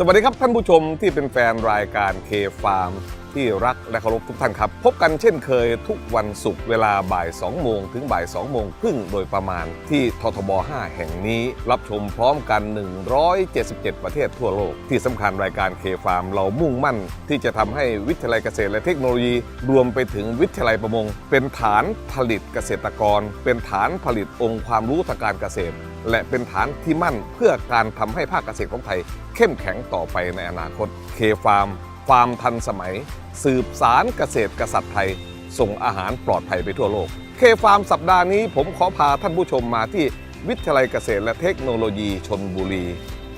สวัสดีครับท่านผู้ชมที่เป็นแฟนรายการเคฟาร์มที่รักและเคารพทุกท่านครับ พบกันเช่นเคยทุกวันศุกร์เวลาบ่าย 2 โมงถึงบ่าย 2 โมงครึ่งโดยประมาณที่ททบ 5 แห่งนี้ รับชมพร้อมกัน 177 ประเทศทั่วโลก ที่สำคัญรายการเคฟาร์มเรามุ่งมั่น ที่จะทำให้วิทยาลัยเกษตรและเทคโนโลยี รวมไปถึงวิทยาลัยประมง เป็นฐานผลิตเกษตรกร เป็นฐานผลิตองค์ความรู้ทางการเกษตร และเป็นฐานที่มั่นเพื่อการทำให้ภาคเกษตรของไทย เข้มแข็งต่อไปในอนาคตเคฟาร์มฟาร์มทันสมัย สืบสารเกษตรกษัตริย์ไทย ส่งอาหารปลอดภัยไปทั่วโลกเคฟาร์มสัปดาห์นี้ผมขอพาท่านผู้ชมมาที่วิทยาลัยเกษตรและเทคโนโลยีชนบุรี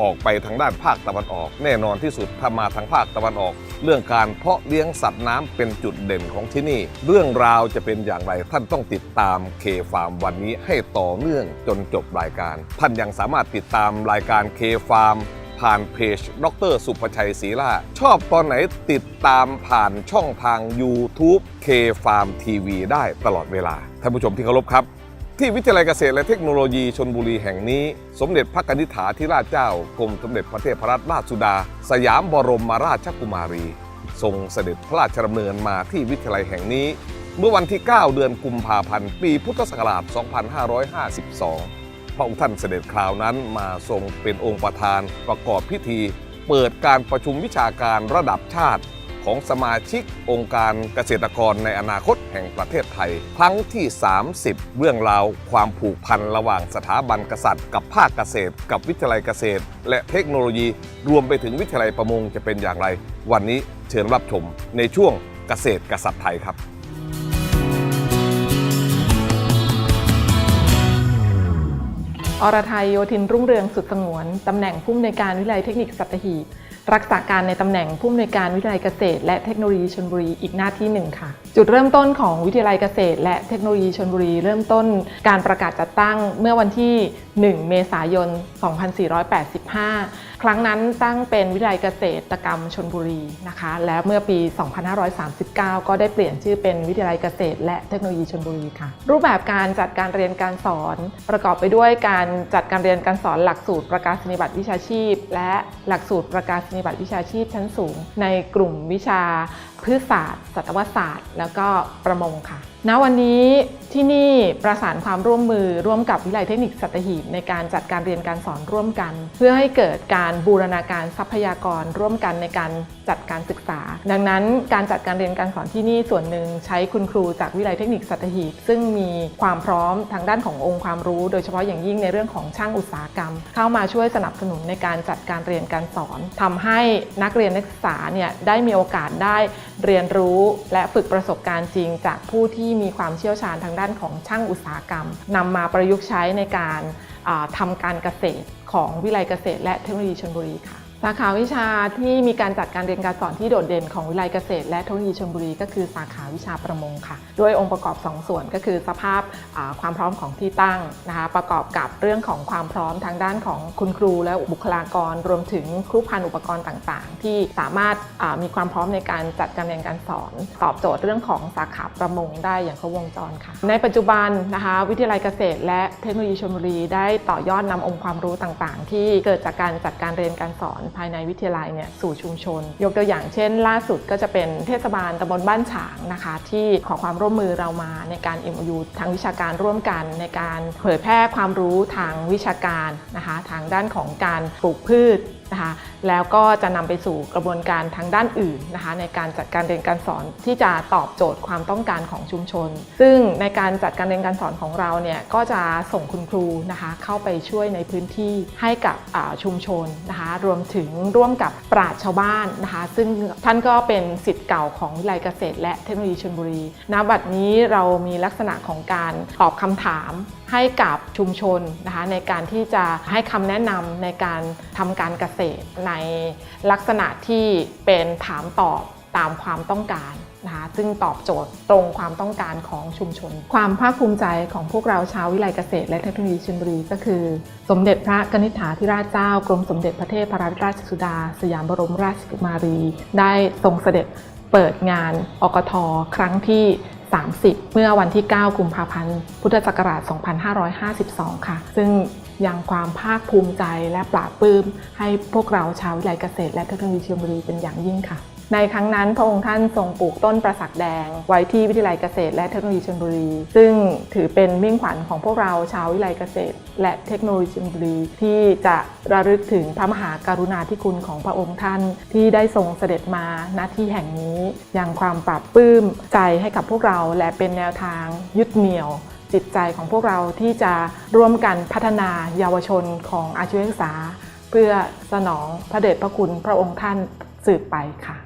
ออกไปทางด้านภาคตะวันออก แน่นอนที่สุดถ้ามาทางภาคตะวันออก เรื่องการเพาะเลี้ยงสัตว์น้ำเป็นจุดเด่นของที่นี่ เรื่องราวจะเป็นอย่างไรท่านต้องติดตามเคฟาร์มวันนี้ให้ต่อเนื่องจนจบรายการ ท่านยังสามารถติดตามรายการเคฟาร์มผ่านเพจ ดร สุภชัยศรีล่า ชอบตอนไหนติดตามผ่านช่องทาง YouTube K Farm TV ได้ตลอดเวลา ท่านผู้ชมที่เคารพครับ ที่วิทยาลัยเกษตรและเทคโนโลยีชนบุรีแห่งนี้ สมเด็จพระกนิษฐาธิราชเจ้ากรมสมเด็จพระเทพรัตนราชสุดา สยามบรมราชกุมารี ทรงเสด็จพระราชดำเนินมาที่วิทยาลัยแห่งนี้ เมื่อวันที่ 9 เดือนกุมภาพันธ์ ปีพุทธศักราช 2552 พระองค์ท่านเสด็จคราวนั้นมาทรงเป็นองค์ประธานประกอบพิธี เปิดการประชุมวิชาการระดับชาติ ของสมาชิกองค์การเกษตรกรในอนาคตแห่งประเทศไทย ครั้งที่ 30 เรื่องราวความผูกพันระหว่างสถาบันกษัตริย์ กับภาคเกษตร กับวิทยาลัยเกษตร และเทคโนโลยี รวมไปถึงวิทยาลัยประมงจะเป็นอย่างไร วันนี้เชิญรับชมในช่วงเกษตรกษัตริย์ไทยครับอรไทยโยธินรุ่งเรืองสุดสงวน ตำแหน่งผู้อำนวยการวิทยาลัยเทคนิคสัตหีบ รักษาการในตำแหน่งผู้อำนวยการวิทยาลัยเกษตร และเทคโนโลยีชนบุรีอีกหน้าที่หนึ่งค่ะ จุดเริ่มต้นของวิทยาลัยเกษตร และเทคโนโลยีชนบุรี เริ่มต้นการประกาศจัดตั้งเมื่อวันที่ 1 เมษายน 2485 ครั้งนั้นตั้งเป็นวิทยาลัยเกษตรกรรมชนบุรีนะคะ และเมื่อปี 2539 ก็ได้เปลี่ยนชื่อเป็นวิทยาลัยเกษตร และเทคโนโลยีชนบุรีค่ะ รูปแบบการจัดการเรียนการสอน ประกอบไปด้วยการจัดการเรียนการสอนหลักสูตรประกาศนียบัตรวิชาชีพ และหลักสูตรประกาศนียบัตรวิชาชีพชั้นสูง ในกลุ่มวิชาพืชศาสตร์สัตวศาสตร์ แล้วก็ประมงค่ะณวันนี้ที่นี่ประสานความร่วมมือร่วมกับวิทยาลัยเทคนิคสัตหีบในการจัดการเรียนการสอนร่วมกัน เพื่อให้เกิดการบูรณาการทรัพยากรร่วมกันในการ จัดการศึกษา ดังนั้นการจัดการเรียนการสอนที่นี่ส่วนหนึ่งใช้คุณครูจากวิทยาลัยเทคนิคสัตหีบซึ่งมีความพร้อมทางด้านขององค์ความรู้ โดยเฉพาะอย่างยิ่งในเรื่องของช่างอุตสาหกรรม เข้ามาช่วยสนับสนุนในการจัดการเรียนการสอนทำให้นักเรียนนักศึกษาเนี่ยได้มีโอกาสได้เรียนรู้และฝึกประสบการณ์จริง จากผู้ที่มีความเชี่ยวชาญทางด้านของช่างอุตสาหกรรมนำมาประยุกต์ใช้ในการทำาการเกษตรของวิทยาลัยเกษตรและเทคโนโลยีชลบุรีค่ะ สาขาวิชาที่มีการจัดการเรียนการสอนที่โดดเด่นของวิทยาลัยเกษตร และเทคโนโลยีชลบุรีก็คือสาขาวิชาประมงค่ะ ด้วยองค์ประกอบ 2 ส่วนก็คือสภาพความพร้อมของที่ตั้งนะคะประกอบกับเรื่องของความพร้อมทางด้านของคุณครูและบุคลากร รวมถึงครูพันอุปกรณ์ต่างๆ ที่สามารถมีความพร้อมในการจัดการเรียนการสอน ตอบโจทย์เรื่องของสาขาประมงได้อย่างครบวงจรค่ะ ในปัจจุบันนะคะวิทยาลัยเกษตร และเทคโนโลยีชลบุรีได้ต่อยอดนำองค์ความรู้ต่างๆ ที่เกิดจากการจัดการเรียนการสอนภายในวิทยาลัยเนี่ยสู่ชุมชน ยกตัวอย่างเช่น ล่าสุดก็จะเป็นเทศบาลตำบลบ้านฉางนะคะ ที่ขอความร่วมมือเรามาในการ MOU ทางวิชาการร่วมกันในการเผยแพร่ความรู้ทางวิชาการนะคะทางด้านของการปลูกพืชนะคะแล้วก็จะนำไปสู่กระบวนการทางด้านอื่นนะคะในการจัดการเรียนการสอนที่จะตอบโจทย์ความต้องการของชุมชน ซึ่งในการจัดการเรียนการสอนของเราเนี่ยก็จะส่งคุณครูนะคะเข้าไปช่วยในพื้นที่ให้กับชุมชนนะคะรวมถึงถึงร่วมกับปราชชาวบ้านนะคะ ซึ่งท่านก็เป็นสิทธิ์เก่าของวิทยาลัยเกษตร และเทคโนโลยีชลบุรีณบัดนี้เรามีลักษณะของการตอบคำถามให้กับชุมชนนะคะในการที่จะให้คำแนะนำในการทำการเกษตรในลักษณะที่เป็นถามตอบตามความต้องการ นะคะซึ่งตอบโจทย์ตรงความต้องการของชุมชน ความภาคภูมิใจของพวกเราชาววิไลเกษตร และเทคโนโลยีชลบุรีก็คือ สมเด็จพระกนิษฐาธิราชเจ้ากรมสมเด็จพระเทพรัตนราชสุดา สยามบรมราชกุมารี ได้ทรงเสด็จเปิดงานอกทครั้งที่ 30 เมื่อวันที่ 9 กุมภาพันธ์ พุทธศักราช 2552 ค่ะ ซึ่งยังความภาคภูมิใจและปราบปลื้มให้พวกเราชาววิไลเกษตร และเทคโนโลยีชลบุรีเป็นอย่างยิ่งค่ะ ในครั้งนั้นพระองค์ท่านทรงปลูกต้นประสักแดง ไว้ที่วิทยาลัยเกษตร และเทคโนโลยีชลบุรี ซึ่งถือเป็นมิ่งขวัญของพวกเราชาววิทยาลัยเกษตร และเทคโนโลยีชลบุรี ที่จะระลึกถึงพระมหากรุณาธิคุณของพระองค์ท่าน ที่ได้ทรงเสด็จมาณที่แห่งนี้ อย่างความปราบปลื้มใจให้กับพวกเราและเป็นแนวทางยึดเหนี่ยวจิตใจของพวกเราที่จะร่วมกันพัฒนาเยาวชนของอาชีวศึกษา เพื่อสนองพระเดชพระคุณพระองค์ท่านสืบไปค่ะ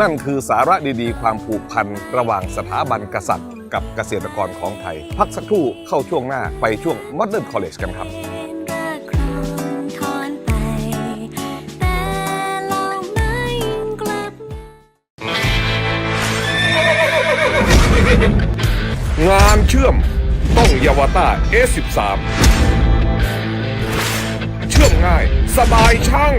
นั่นคือสาระดีๆ ความผูกพันระหว่างสถาบันกษัตริย์ กับเกษตรกรของไทย พักสักครู่เข้าช่วงหน้าไปช่วง Modern College กันครับงาไม่กลับงานเชื่อมต้องยาวต้า A13 เชื่อมง่าย สบายช่าง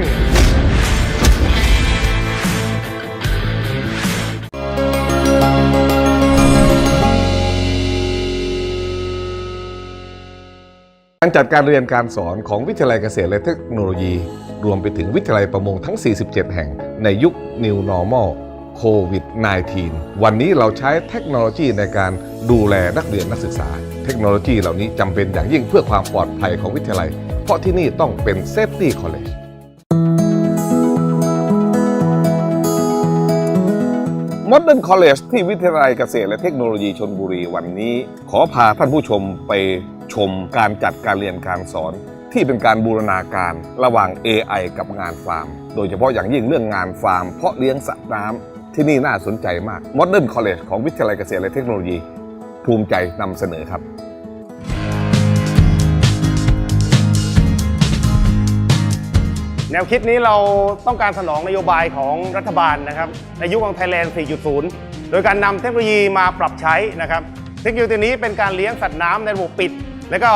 การจัดการเรียนการสอนของวิทยาลัยเกษตรและเทคโนโลยี รวมไปถึงวิทยาลัยประมงทั้ง 47 แห่งในยุค New Normal โควิด -19 วันนี้เราใช้เทคโนโลยีในการดูแลนักเรียนนักศึกษา เทคโนโลยีเหล่านี้จำเป็นอย่างยิ่งเพื่อความปลอดภัยของวิทยาลัย เพราะที่นี่ต้องเป็น Safety College Modern College ที่วิทยาลัยเกษตรและเทคโนโลยีชนบุรีวันนี้ ขอพาท่านผู้ชมไป ชมการจัดการเรียนการสอน ที่เป็นการบูรณาการระหว่าง AI กับงานฟาร์ม โดยเฉพาะอย่างยิ่งเรื่องงานฟาร์ม เพาะเลี้ยงสัตว์น้ำที่นี่น่าสนใจมาก Modern College ของวิทยาลัยเกษตรและเทคโนโลยี ภูมิใจนำเสนอครับแนวคิดนี้เราต้องการสนองนโยบายของรัฐบาลนะครับในยุคของ Thailand 4.0 โดยการนำเทคโนโลยีมาปรับใช้นะครับ เทคโนโลยีตัวนี้เป็นการเลี้ยงสัตว์น้ำในระบบปิด แล้วก็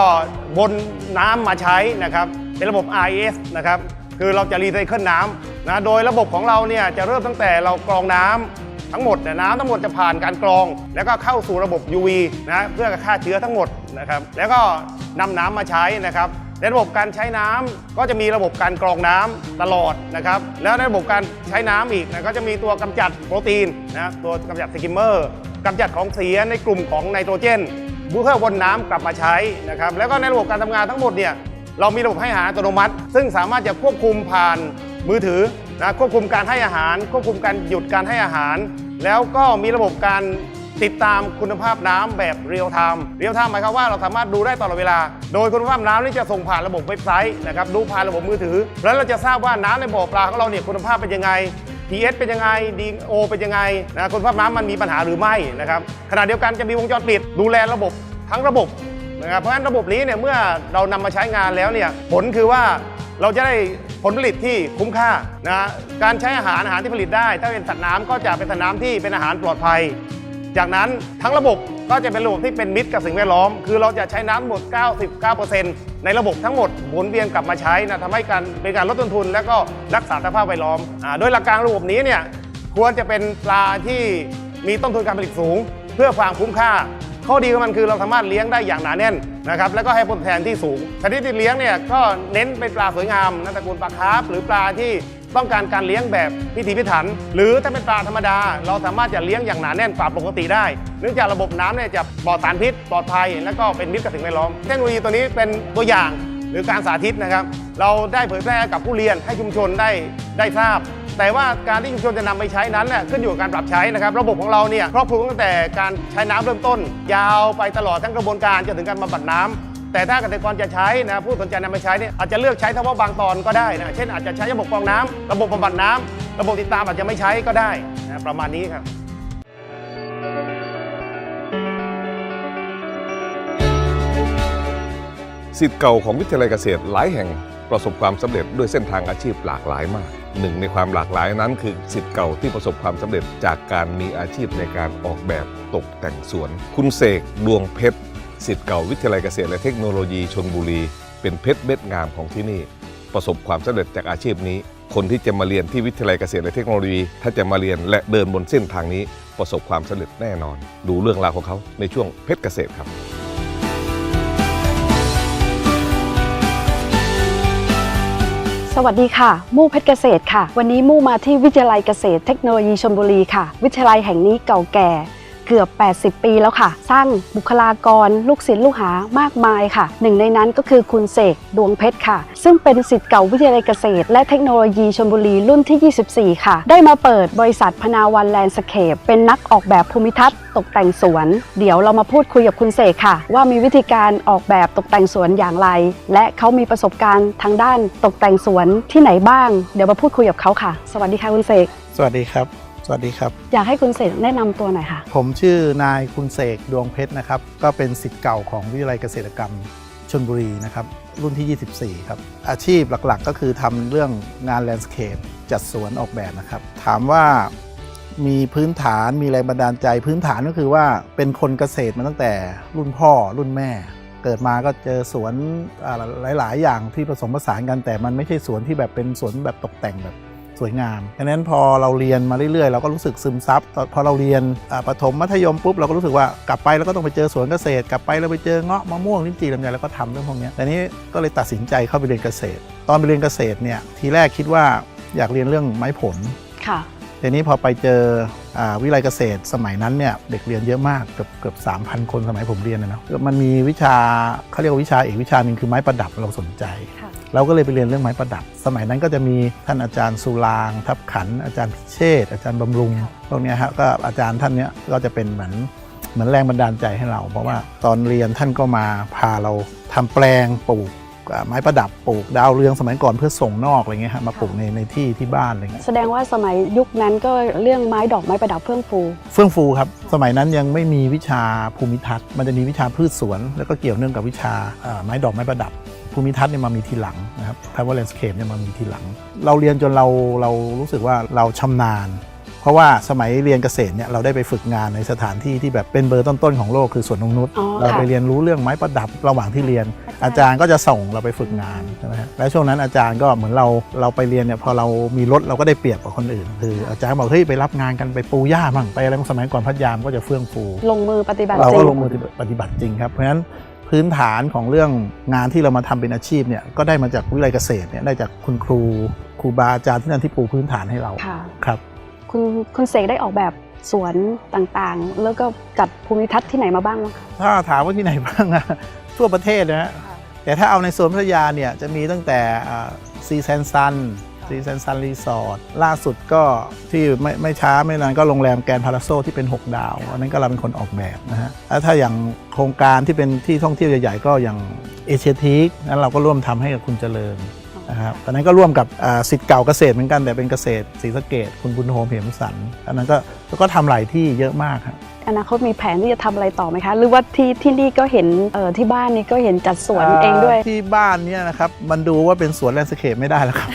บนน้ำมาใช้นะครับเป็นระบบ RES นะครับคือเราจะรีไซเคิลน้ำนะโดยระบบของเราเนี่ยจะเริ่มตั้งแต่เรากรองน้ำทั้งหมดเนี่ยน้ำทั้งหมดจะผ่านการกรอง แล้วก็เข้าสู่ระบบ UV นะเพื่อฆ่าเชื้อทั้งหมดนะครับแล้วก็นำน้ำมาใช้นะครับในระบบการใช้น้ำก็จะมีระบบการกรองน้ำตลอดนะครับ แล้วในระบบการใช้น้ำอีกนะก็จะมีตัวกำจัดโปรตีนนะตัวกำจัดสกิมเมอร์กำจัดของเสียในกลุ่มของไนโตรเจน เพื่อวนน้ำกลับมาใช้นะครับแล้วก็ในระบบการทำงานทั้งหมดเนี่ยเรามีระบบให้อาหารอัตโนมัติ ซึ่งสามารถจะควบคุมผ่านมือถือนะควบคุมการให้อาหาร ควบคุมการหยุดการให้อาหาร แล้วก็มีระบบการติดตามคุณภาพน้ำแบบเรียลไทม์เรียลไทม์หมายความว่าเราสามารถดูได้ตลอดเวลา โดยคุณภาพน้ำนี่จะส่งผ่านระบบเว็บไซต์นะครับดูผ่านระบบมือถือ แล้วเราจะทราบว่าน้ำในบ่อปลาของเราเนี่ยคุณภาพเป็นยังไง PS เป็นยังไง DO เป็นยังไงนะคุณภาพน้ำมันมีปัญหาหรือไม่นะครับขณะเดียวกันจะมีวงจรปิดดูแลระบบทั้งระบบนะครับเพราะฉะนั้นระบบนี้เนี่ยเมื่อเรานำมาใช้งานแล้วเนี่ยผลคือว่าเราจะได้ผลผลิตที่คุ้มค่านะการใช้อาหารอาหารที่ผลิตได้ ถ้าเป็นสัตว์น้ำก็จะเป็นสัตว์น้ำที่เป็นอาหารปลอดภัย จากนั้นทั้งระบบก็จะเป็นระบบที่เป็นมิตรกับสิ่งแวดล้อม คือเราจะใช้น้ำหมด 99%ในระบบทั้งหมดหมุนเวียนกลับมาใช้นะทำให้การเป็นการลดต้นทุน และก็รักษาสภาพแวดล้อมอโดยหลักการระบบนี้เนี่ยควรจะเป็นปลาที่มีต้นทุนการผลิตสูง เพื่อความคุ้มค่า ข้อดีของมันคือเราสามารถเลี้ยงได้อย่างหนาแน่นนะครับแล้วก็ให้ผลแทนที่สูงชนิดที่เลี้ยงเนี่ยก็เน้นเป็นปลาสวยงามนะตระกูลปลาคาร์ฟหรือปลาที่ ต้องการการเลี้ยงแบบพิถีพิถัน หรือถ้าเป็นปลาธรรมดา เราสามารถจะเลี้ยงอย่างหนาแน่นกว่าปกติได้เนื่องจากระบบน้ำเนี่ยจะปลอดสารพิษปลอดภัย และก็เป็นมิตรกับสิ่งแวดล้อมเทคโนโลยีตัวนี้เป็นตัวอย่างหรือการสาธิตนะครับ เราได้เผยแพร่กับผู้เรียนให้ชุมชนได้ได้ทราบ แต่ว่าการที่ชุมชนจะนำไปใช้นั้นเนี่ยขึ้นอยู่กับการปรับใช้นะครับ ระบบของเราเนี่ยครอบคลุมตั้งแต่การใช้น้ำเริ่มต้น ยาวไปตลอดทั้งกระบวนการจนถึงการบำบัดน้ำ แต่ถ้าเกษตรกรจะใช้นะผู้สนใจนำไปใช้เนี่ยอาจจะเลือกใช้เฉพาะบางตอนก็ได้นะเช่นอาจจะใช้ระบบกรองน้ำระบบบำบัดน้ำระบบติดตามอาจจะไม่ใช้ก็ได้นะประมาณนี้ครับสิทธิ์เก่าของวิทยาลัยเกษตรหลายแห่งประสบความสำเร็จด้วยเส้นทางอาชีพหลากหลายมากหนึ่งในความหลากหลายนั้นคือสิทธิ์เก่าที่ประสบความสำเร็จจากการมีอาชีพในการออกแบบตกแต่งสวน คุณเสกดวงเพชร สิทธิ์เก่าวิทยาลัยเกษตรและเทคโนโลยีชนบุรี เป็นเพชรเม็ดงามของที่นี่ ประสบความสำเร็จจากอาชีพนี้ คนที่จะมาเรียนที่วิทยาลัยเกษตรและเทคโนโลยี ถ้าจะมาเรียนและเดินบนเส้นทางนี้ ประสบความสำเร็จแน่นอน ดูเรื่องราวของเขาในช่วงเพชรเกษตรครับสวัสดีค่ะ มู่เพชรเกษตรค่ะ วันนี้มู่มาที่วิทยาลัยเกษตรเทคโนโลยีชลบุรีค่ะ วิทยาลัยแห่งนี้เก่าแก่ เกือบ 80 ปีแล้วค่ะ สร้างบุคลากรลูกศิษย์ลูกหามากมายค่ะ หนึ่งในนั้นก็คือคุณเสกดวงเพชรค่ะ ซึ่งเป็นศิษย์เก่าวิทยาลัยเกษตร และเทคโนโลยีชลบุรีรุ่นที่ 24 ค่ะ ได้มาเปิดบริษัทพนาวันแลนด์สเคปเป็นนักออกแบบภูมิทัศน์ตกแต่งสวน เดี๋ยวเรามาพูดคุยกับคุณเสกค่ะ ว่ามีวิธีการออกแบบตกแต่งสวนอย่างไร และเขามีประสบการณ์ทางด้านตกแต่งสวนที่ไหนบ้าง เดี๋ยวมาพูดคุยกับเขาค่ะ สวัสดีค่ะคุณเสกสวัสดีครับ วัสดีครับ อยากให้คุณเสกแนะนำตัวหน่อยค่ะ ผมชื่อนายคุณเสกดวงเพชรนะครับ ก็เป็นสิทธิ์เก่าของวิทยาลัยเกษตรกรรมชนบุรีนะครับ รุ่นที่ 24 ครับ อาชีพหลักๆ ก็คือทำเรื่องงานแลนด์สเคปจัดสวนออกแบบนะครับ ถามว่ามีพื้นฐานมีแรงบันดาลใจ พื้นฐานก็คือว่าเป็นคนเกษตรมาตั้งแต่รุ่นพ่อรุ่นแม่ เกิดมาก็เจอสวนอ่าหลาย ๆ อย่างที่ผสมผสานกันแต่มันไม่ใช่สวนที่แบบเป็นสวนแบบตกแต่งแบบ สวยงามดังนั้นพอเราเรียนมาเรื่อยๆ เราก็รู้สึกซึมซับพอเราเรียนประถมมัธยมปุ๊บเราก็รู้สึกว่ากลับไปแล้วก็ต้องไปเจอสวนเกษตร กลับไปเราไปเจอเงาะมะม่วงลิ้นจี่ลำไยแล้วก็ทำเรื่องพวกนี้แต่นี้ก็เลยตัดสินใจเข้าไปเรียนเกษตร ตอนไปเรียนเกษตรเนี่ยทีแรกคิดว่าอยากเรียนเรื่องไม้ผลค่ะ ทีนี้พอไปเจออ่าวิทยาลัยเกษตรสมัยนั้นเนี่ยเด็กเรียนเยอะมากเกือบเกือบสามพันคนสมัยผมเรียนนะเนาะมันมีวิชาเขาเรียกว่าวิชาเอกวิชาหนึ่งคือไม้ประดับเราสนใจค่ะเราก็เลยไปเรียนเรื่องไม้ประดับ สมัยนั้นก็จะมีท่านอาจารย์สุรางค์ทับขัน อาจารย์พิเชษฐ์อาจารย์บำรุงพวกเนี้ยฮะก็อาจารย์ท่านเนี้ยก็จะเป็นเหมือนเหมือนแรงบันดาลใจให้เรา เพราะว่าตอนเรียนท่านก็มาพาเราทำแปลงปลูกอ่า ไม้ประดับปลูกดาวเรืองสมัยก่อนเพื่อส่งนอกอะไรเงี้ยฮะมาปลูกในในที่ที่บ้านอะไรเงี้ยแสดงว่าสมัยยุคนั้นก็เรื่องไม้ดอกไม้ประดับเฟื่องฟู เฟื่องฟูครับสมัยนั้นยังไม่มีวิชาภูมิทัศน์มันจะมีวิชาพืชสวน แล้วก็เกี่ยวเนื่องกับวิชาอ่าไม้ดอกไม้ประดับ ภูมิทัศน์เนี่ยมามีทีหลังนะครับ Power Landscape เนี่ยมามีทีหลัง เราเรียนจนเราเรารู้สึกว่าเราชำนาญ เพราะว่าสมัยเรียนเกษตรเนี่ยเราได้ไปฝึกงานในสถานที่ที่แบบเป็นเบอร์ต้นๆของโลกคือสวนนงนุษย์อ๋อเราค่ะไปเรียนรู้เรื่องไม้ประดับระหว่างที่เรียน อาจารย์ก็จะส่งเราไปฝึกงานใช่ไหมฮะแล้วช่วงนั้นอาจารย์ก็เหมือนเราเราไปเรียนเนี่ยพอเรามีรถเราก็ได้เปรียบกว่าคนอื่น คืออาจารย์บอกเฮ้ยไปรับงานกันไปปูหญ้ามั่งไปอะไรมั่งสมัยก่อนพัทยามก็จะเฟื่องฟู ลงมือปฏิบัติเราจก็ริงลงมือปฏิบัติจริงครับ เพราะฉะนั้นพื้นฐานของเรื่องงานที่เรามาทำเป็นอาชีพเนี่ยก็ได้มาจากวิทยาลัยเกษตรเนี่ยได้จากคุณครูครูบาอาจารย์ที่นั่นที่ปูพื้นฐานให้เราค่ะ ครับ คุณคุณเสกได้ออกแบบสวนต่างๆ แล้วก็จัดภูมิทัศน์ที่ไหนมาบ้างไหมคะถ้าถามว่าที่ไหนบ้างอะทั่วประเทศนะฮะแต่ถ้าเอาในโซนพัทยาเนี่ยจะมีตั้งแต่ซีแซนซันซีแซนซันรีสอร์ทล่าสุดก็ที่ไม่ไม่ช้าไม่นานก็โรงแรมแกรนพาราโซที่เป็น 6 ดาว อันนั้นก็เราเป็นคนออกแบบนะฮะแล้วถ้าอย่างโครงการที่เป็นที่ท่องเที่ยวใหญ่ๆ ก็อย่างเอเชียทีกนั้นเราก็ร่วมทำให้กับคุณเจริญ นะครับตอนนั้นก็ร่วมกับอ่าสิทธิ์เก่าเกษตรเหมือนกันแต่เป็นเกษตรศรีสะเกดคุณบุญโฮมเหมสันอันนั้นก็ก็ทำหลายที่เยอะมากครับ อนาคตมีแผนที่จะทำอะไรต่อไหมคะ หรือว่าที่ที่นี่ก็เห็นเอ่อที่บ้านนี่ก็เห็นจัดสวนเองด้วย ที่บ้านเนี่ยนะครับมันดูว่าเป็นสวนแลนด์สเคปไม่ได้แล้วครับ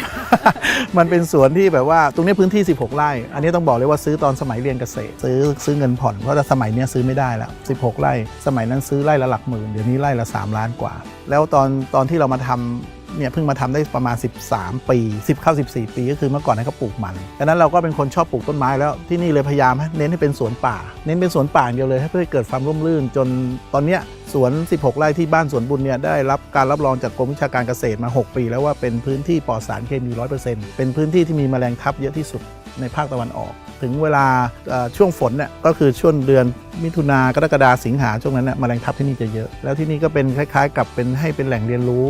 มันเป็นสวนที่แบบว่าตรงนี้พื้นที่ 16 ไร่ อันนี้ต้องบอกเลยว่าซื้อตอนสมัยเรียนเกษตร ซื้อซื้อเงินผ่อนเพราะแต่สมัยเนี้ยซื้อไม่ได้แล้ว 16 ไร่ สมัยนั้นซื้อไร่ละหลักหมื่นเดี๋ยวนี้ไร่ละ 3 ล้านกว่า แล้วตอนตอนที่เรามาทำ เนี่ยเพิ่งมาทำได้ประมาณ 13 ปี 10 เข้า 14 ปี ก็คือเมื่อก่อนนั้นก็ปลูกมันดังนั้นเราก็เป็นคนชอบปลูกต้นไม้แล้วที่นี่เลยพยายามเน้นให้เป็นสวนป่า เน้นเป็นสวนป่าเดียวเลยให้เพื่อให้เกิดความร่มรื่น จนตอนเนี้ยสวน 16 ไร่ที่บ้านสวนบุญเนี่ยได้รับการรับรองจากกรมวิชาการเกษตรมา 6 ปี แล้วว่าเป็นพื้นที่ปลอดสารเคมี 100%เป็นพื้นที่ที่มีแมลงทับเยอะที่สุด ในภาคตะวันออก ถึงเวลาเอ่อช่วงฝนเนี่ยก็คือช่วงเดือนมิถุนากรกฎาสิงหาช่วงนั้นเนี่ยแมลงทับที่นี่จะเยอะ แล้วที่นี่ก็เป็นคล้ายๆ กับเป็นให้เป็นแหล่งเรียนรู้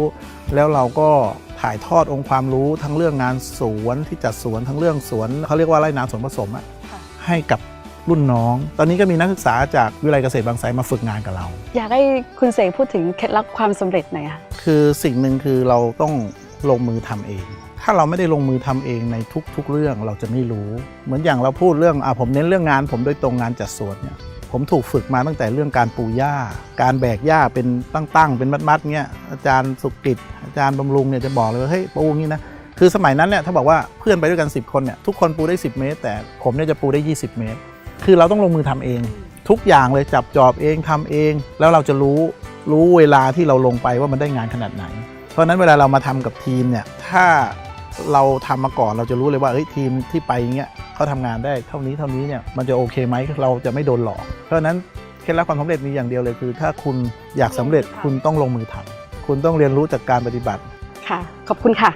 แล้วเราก็ถ่ายทอดองค์ความรู้ทั้งเรื่องงานสวนที่จัดสวนทั้งเรื่องสวนเขาเรียกว่าไร่นาสวนผสมอะให้กับรุ่นน้อง ตอนนี้ก็มีนักศึกษาจากวิทยาลัยเกษตรบางไทรมาฝึกงานกับเรา อยากให้คุณเสกพูดถึงเคล็ดลับความสำเร็จหน่อยค่ะคือสิ่งหนึ่งคือเราต้องลงมือทำเอง ถ้าเราไม่ได้ลงมือทำเองในทุกๆเรื่องเราจะไม่รู้ เหมือนอย่างเราพูดเรื่องอะผมเน้นเรื่องงาน ผมโดยตรงงานจัดสวนเนี่ยผมถูกฝึกมาตั้งแต่เรื่องการปูหญ้า การแบกหญ้าเป็นตั้งๆ เป็นมัดๆเงี้ยอาจารย์สุกิจอาจารย์บำรุงเนี่ยจะบอกเลยว่าเฮ้ยปูงี้นะคือสมัยนั้นเนี่ยถ้าบอกว่าเพื่อนไปด้วยกัน 10 คนเนี่ยทุกคนปูได้ 10 เมตร แต่ผมเนี่ยจะปูได้ 20 เมตร คือเราต้องลงมือทำเอง ทุกอย่างเลยจับจอบเองทำเอง แล้วเราจะรู้รู้เวลาที่เราลงไปว่ามันได้งานขนาดไหน เพราะฉะนั้นเวลาเรามาทำกับทีมเนี่ยถ้า เราทำมาก่อนเราจะรู้เลยว่าเฮ้ยทีมที่ไปอย่างเงี้ยเขาทำงานได้เท่านี้เท่านี้เนี่ยมันจะโอเคไหมเราจะไม่โดนหลอก เพราะฉะนั้นเคล็ดลับความสำเร็จมีอย่างเดียวเลยคือ ถ้าคุณอยากสำเร็จคุณต้องลงมือทำคุณต้องเรียนรู้จากการปฏิบัติค่ะ ขอบคุณค่ะ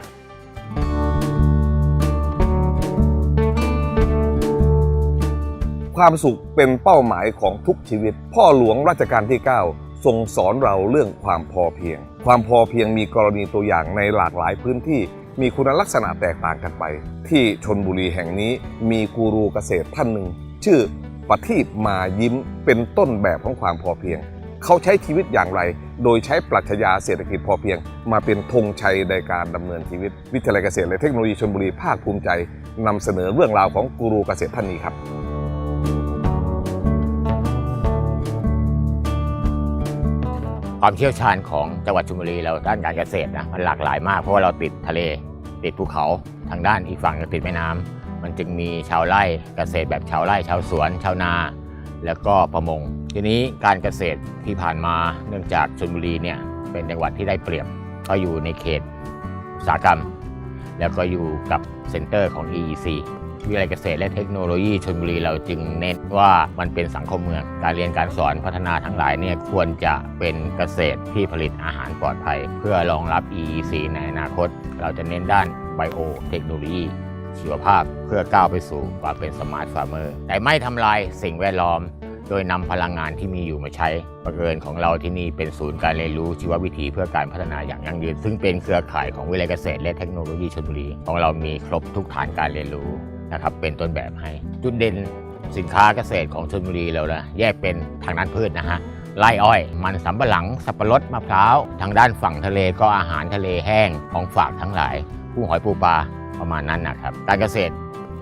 ความสุขเป็นเป้าหมายของทุกชีวิต พ่อหลวงรัชกาลที่ 9 ทรงสอนเราเรื่องความพอเพียง ความพอเพียงมีกรณีตัวอย่างในหลากหลายพื้นที่ มีคุณลักษณะแตกต่างกันไป ที่ชนบุรีแห่งนี้มีกูรูเกษตรท่านหนึ่ง ชื่อประทีปมายิ้มเป็นต้นแบบของความพอเพียง เขาใช้ชีวิตอย่างไร โดยใช้ปรัชญาเศรษฐกิจพอเพียง มาเป็นธงชัยในการดำเนินชีวิต วิทยาลัยเกษตรและเทคโนโลยีชลบุรีภาคภูมิใจนำเสนอเรื่องราวของกูรูเกษตรท่านนี้ครับ ความเชี่ยวชาญของจังหวัดชลบุรีเราด้านการเกษตรนะมันหลากหลายมากเพราะว่าเราติดทะเลติดภูเขาทางด้านอีกฝั่งก็ติดแม่น้ำมันจึงมีชาวไร่เกษตรแบบชาวไร่ชาวสวน ชาวนา แล้วก็ประมง ทีนี้การเกษตรที่ผ่านมาเนื่องจากชลบุรีเนี่ยเป็นจังหวัดที่ได้เปรียบก็อยู่ในเขตอุตสาหกรรม แล้วก็อยู่กับเซ็นเตอร์ของ EEC วิทยาลัยเกษตรและเทคโนโลยีชลบุรีเราจึงเน้นว่ามันเป็นสังคมเมือง การเรียนการสอนพัฒนาทั้งหลายเนี่ยควรจะเป็นเกษตรที่ผลิตอาหารปลอดภัย เพื่อรองรับ EEC ในอนาคต เราจะเน้นด้านไบโอเทคโนโลยีชีวภาพเพื่อก้าวไปสู่ความเป็นสมาร์ทฟาร์มเมอร์แต่ไม่ทำลายสิ่งแวดล้อม โดยนำพลังงานที่มีอยู่มาใช้บังเอิญของเราที่นี่เป็นศูนย์การเรียนรู้ชีววิถีเพื่อการพัฒนาอย่างยั่งยืน ซึ่งเป็นเครือข่ายของวิทยาลัยเกษตรและเทคโนโลยีชลบุรี ของเรามีครบทุกฐานการเรียนรู้ นะครับเป็นต้นแบบให้ จุดเด่นสินค้าเกษตรของชลบุรีเรานะแยกเป็นทางด้านพืชนะฮะไร่อ้อย มันสำปะหลัง สับปะรดมะพร้าว ทางด้านฝั่งทะเลก็อาหารทะเลแห้งของฝากทั้งหลายกุ้งหอยปูปลาประมาณนั้นนะครับ การเกษตร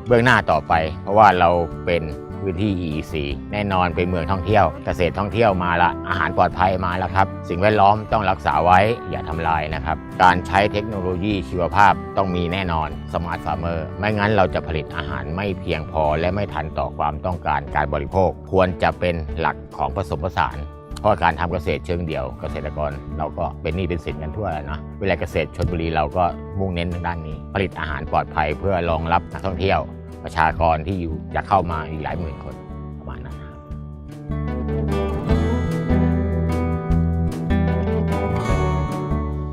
เบื้องหน้าต่อไป เพราะว่าเราเป็น พื้นที่ EEC แน่นอนเป็นเมืองท่องเที่ยว เกษตรท่องเที่ยวมาละอาหารปลอดภัยมาแล้วครับ สิ่งแวดล้อมต้องรักษาไว้อย่าทำลายนะครับ การใช้เทคโนโลยีชีวภาพต้องมีแน่นอนสมาร์ทฟาร์มเมอร์ไม่งั้นเราจะผลิตอาหารไม่เพียงพอ และไม่ทันต่อความต้องการการบริโภค ควรจะเป็นหลักของผสมผสานเพราะการทำเกษตรเชิงเดี่ยวเกษตรกรเราก็เป็นหนี้เป็นสินกันทั่วแล้วนะเวลาเกษตรชนบุรีเราก็มุ่งเน้นทางด้านนี้ ผลิตอาหารปลอดภัยเพื่อรองรับนักท่องเที่ยว ประชากรที่อยู่จะเข้ามาอีกหลายหมื่นคนประมาณนั้นครับ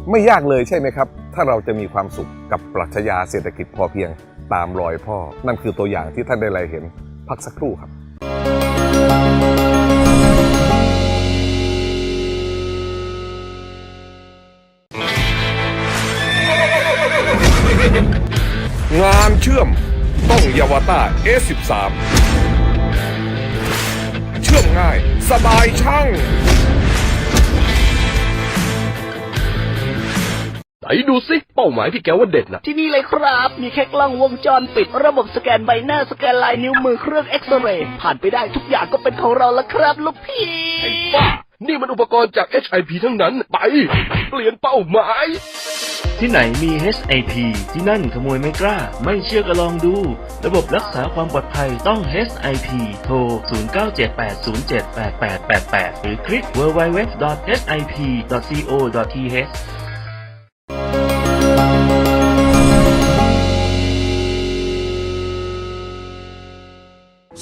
ไม่ยากเลยใช่ไหมครับ ถ้าเราจะมีความสุขกับปรัชญาเศรษฐกิจพอเพียงตามรอยพ่อ นั่นคือตัวอย่างที่ท่านได้ไลเห็นพักสักครู่ครับ ต้องยาวต้า S13 เชื่อมง่าย สบายช่างไหนดูสิเป้าหมายที่แกว่าเด็ดนะที่นี่เลยครับ มีแค่กล้องวงจรปิด ระบบสแกนใบหน้าสแกนลายนิ้วมือเครื่องเอ็กซเรย์ผ่านไปได้ทุกอย่างก็เป็นของเราแล้วครับลูกพี่ไอ้บ้านี่มันอุปกรณ์จาก HIP ทั้งนั้น ไป เปลี่ยนเป้าหมาย ที่ไหนมี HIP ที่นั่นขโมยไม่กล้า ไม่เชื่อก็ลองดู ระบบรักษาความปลอดภัยต้อง HIP โทร 0978078888 หรือคลิก www.hip.co.th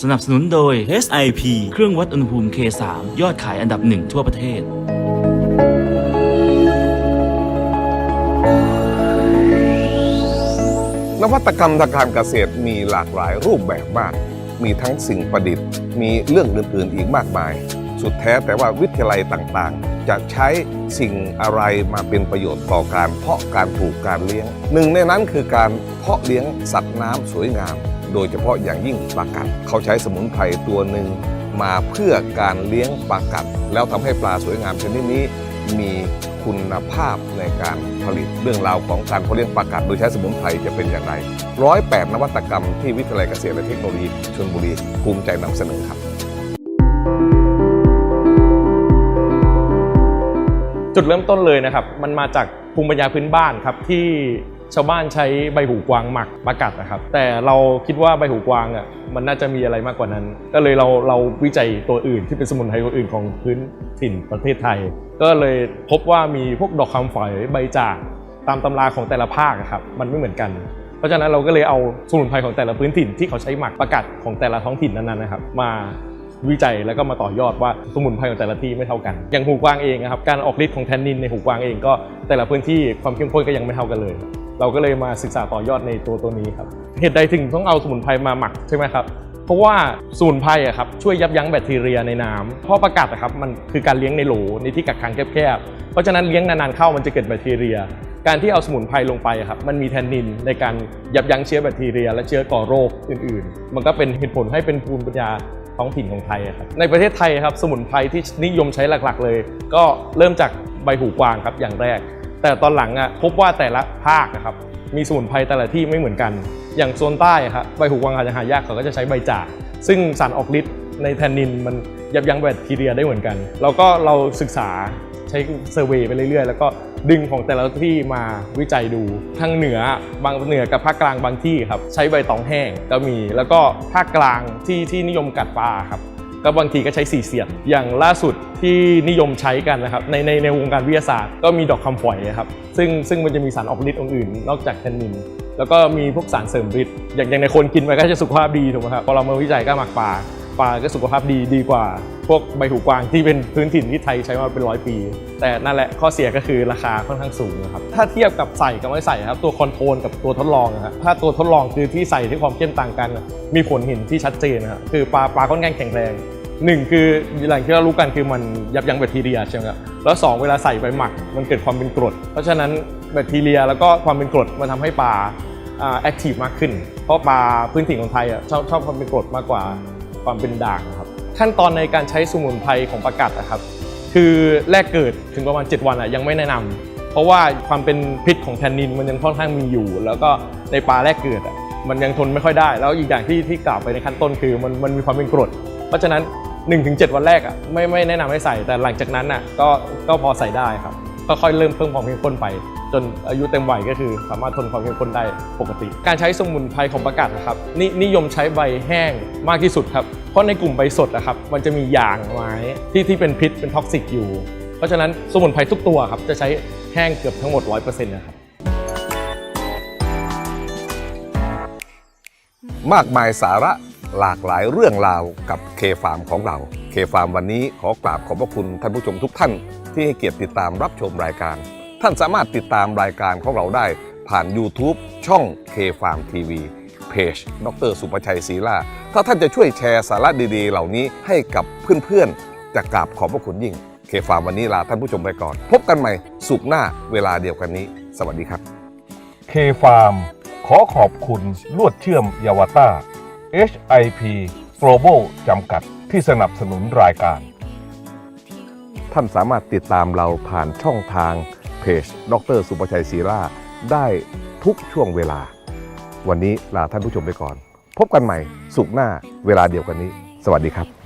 สนับสนุนโดย SIP เครื่องวัดอุณหภูมิ K3 ยอดขายอันดับหนึ่งทั่วประเทศ นวัตกรรมทางการเกษตรมีหลากหลายรูปแบบมาก มีทั้งสิ่งประดิษฐ์ มีเรื่องอื่นๆอีกมากมาย สุดแท้แต่ว่าวิทยาลัยต่างๆ จะใช้สิ่งอะไรมาเป็นประโยชน์ต่อการเพาะการปลูกการเลี้ยง หนึ่งในนั้นคือการเพาะเลี้ยงสัตว์น้ำสวยงาม โดยเฉพาะอย่างยิ่งปลากัด เขาใช้สมุนไพรตัวหนึ่งมาเพื่อการเลี้ยงปลากัด แล้วทำให้ปลาสวยงามชนิดนี้มี คุณภาพในการผลิตเรื่องราวของการเพาะเลี้ยงปลากัดโดยใช้สมุนไพรจะเป็นอย่างไรร้อยแปดนวัตกรรมที่วิทยาลัยเกษตรและเทคโนโลยีชลบุรีภูมิใจนำเสนอครับ จุดเริ่มต้นเลยนะครับ มันมาจากภูมิปัญญาพื้นบ้านครับที่ ชาวบ้านใช้ใบหูกวางหมักปลากัดนะครับ แต่เราคิดว่าใบหูกวางอะมันน่าจะมีอะไรมากกว่านั้น ก็เลยเราเราวิจัยตัวอื่นที่เป็นสมุนไพรตัวอื่นของพื้นถิ่นประเทศไทย ก็เลยพบว่ามีพวกดอกคำฝอยใบจากตามตำราของแต่ละภาคอะครับมันไม่เหมือนกันเพราะฉะนั้นเราก็เลยเอาสมุนไพรของแต่ละพื้นถิ่นที่เขาใช้หมักประกัดของแต่ละท้องถิ่นนั้นๆนะครับ มาวิจัยแล้วก็มาต่อยอดว่าสมุนไพรของแต่ละที่ไม่เท่ากัน อย่างหูกวางเองนะครับการออกฤทธิ์ของแทนนินในหูกวางเองก็แต่ละพื้นที่ความเข้มข้นก็ยังไม่เท่ากันเลย เราก็เลยมาศึกษาต่อยอดในตัวตัวนี้ครับเหตุใดถึงต้องเอาสมุนไพรมาหมักใช่ไหมครับเพราะว่าสมุนไพรอะครับช่วยยับยั้งแบคทีเรียในน้ำเพราะประกัดอะครับมันคือการเลี้ยงในโหลในที่กักขังแคบๆเพราะฉะนั้นเลี้ยงนานๆเข้ามันจะเกิดแบคทีเรีย การที่เอาสมุนไพรลงไปครับมันมีแทนนินในการยับยั้งเชื้อแบคทีเรีย และเชื้อก่อโรคอื่นๆ มันก็เป็นเหตุผลให้เป็นภูมิปัญญาท้องถิ่นของไทยครับในประเทศไทยครับสมุนไพรที่นิยมใช้หลักๆ เลย ก็เริ่มจากใบหูกวางครับอย่างแรก แต่ตอนหลังอะพบว่าแต่ละภาคนะครับมีสมุนไพรแต่ละที่ไม่เหมือนกัน อย่างโซนใต้ครับใบหูกวางอาจจะหายากเขาก็จะใช้ใบจาก ซึ่งสารออกฤทธิ์ในแทนนินมันยับยั้งแบคทีเรียได้เหมือนกัน แล้วก็เราศึกษาใช้เซอร์เวย์ไปเรื่อยๆ แล้วก็ดึงของแต่ละที่มาวิจัยดู ทางเหนือบางเหนือกับภาคกลางบางที่ครับใช้ใบตองแห้งก็มี แล้วก็ภาคกลางที่ที่นิยมกัดปลาครับ ก็บางทีก็ใช้สีเสียดอย่างล่าสุดที่นิยมใช้กันนะครับในในในวงการวิทยาศาสตร์ก็มีดอกคำฝอยครับซึ่งซึ่งมันจะมีสารออกฤทธิ์อื่นนอกจากแทนนินแล้วก็มีพวกสารเสริมฤทธิ์อย่างอย่างในคนกินไปก็จะสุขภาพดีถูกไหมครับพอเรามาวิจัยก็หมักปลาปลาก็สุขภาพดีดีกว่า พวกใบหูกวางที่เป็นพื้นถิ่นที่ไทยใช้มาเป็นร้อยปี แต่นั่นแหละข้อเสียก็คือราคาค่อนข้างสูงนะครับถ้าเทียบกับใส่กับไม่ใส่ครับตัวคอนโทรลกับตัวทดลองนะครับถ้าตัวทดลองคือที่ใส่ที่ความเข้มต่างกัน มีผลเห็นที่ชัดเจนนะครับคือปลาปลาค่อนข้างแข็งแรง หนึ่งคืออย่างที่เรารู้กันคือมันยับยั้งแบคทีเรียใช่ไหมครับแล้วสองเวลาใส่ไปหมักมันเกิดความเป็นกรด เพราะฉะนั้นแบคทีเรียแล้วก็ความเป็นกรดมันทำให้ปลาแอคทีฟมากขึ้น เพราะปลาพื้นถิ่นของไทยอะชอบชอบความเป็นกรดมากกว่าความเป็นด่างครับขั้นตอนในการใช้สมุนไพรของปลากัดนะครับ คือแรกเกิดถึงประมาณ 7 วันอะยังไม่แนะนำเพราะว่าความเป็นพิษของแทนนินมันยังค่อนข้างมีอยู่ แล้วก็ในปลาแรกเกิดอะมันยังทนไม่ค่อยได้ แล้วอีกอย่างที่ที่กล่าวไปในขั้นต้นคือมันมันมีความเป็นกรด เพราะฉะนั้น 1-7 วันแรกอะไม่ไม่แนะนำให้ใส่แต่หลังจากนั้นอะก็ก็พอใส่ได้ครับก็ค่อยเริ่มเพิ่มความเข้มข้นไป จนอายุเต็มวัยก็คือ สามารถทนความเข้มข้นได้ปกติ การใช้สมุนไพรของประกัดนะครับนนิยมใช้ใบแห้งมากที่สุดครับเพราะในกลุ่มใบสดนะครับมันจะมียางไม้ที่ที่เป็นพิษเป็นท็อกซิกอยู่ เพราะฉะนั้นสมุนไพรทุกตัวครับจะใช้แห้งเกือบทั้งหมด 100%นะครับมากมายสาระ หลากหลายเรื่องราวกับเคฟาร์มของเราเคฟาร์มวันนี้ขอกราบขอบพระคุณท่านผู้ชมทุกท่าน ที่ให้เกียรติติดตามรับชมรายการ ท่านสามารถติดตามรายการของเราได้ผ่าน YouTube ช่องเคฟาร์มทีวีเพจดรสุประชัยศรีล่าถ้าท่านจะช่วยแชร์สาระดีๆ เหล่านี้ให้กับเพื่อนๆจะกราบขอบพระคุณยิ่งเคฟาร์มวันนี้ลาท่านผู้ชมไปก่อน พบกันใหม่สุขหน้าเวลาเดียวกันนี้ สวัสดีครับเคฟาร์มขอขอบคุณลวดเชื่อมยาวต้า HIP Global จำกัดที่สนับสนุนรายการ ท่านสามารถติดตามเราผ่านช่องทางเพจ ดรสุประชัยศรีราได้ทุกช่วงเวลา วันนี้ลาท่านผู้ชมไปก่อน พบกันใหม่สุขหน้าเวลาเดียวกันนี้ สวัสดีครับ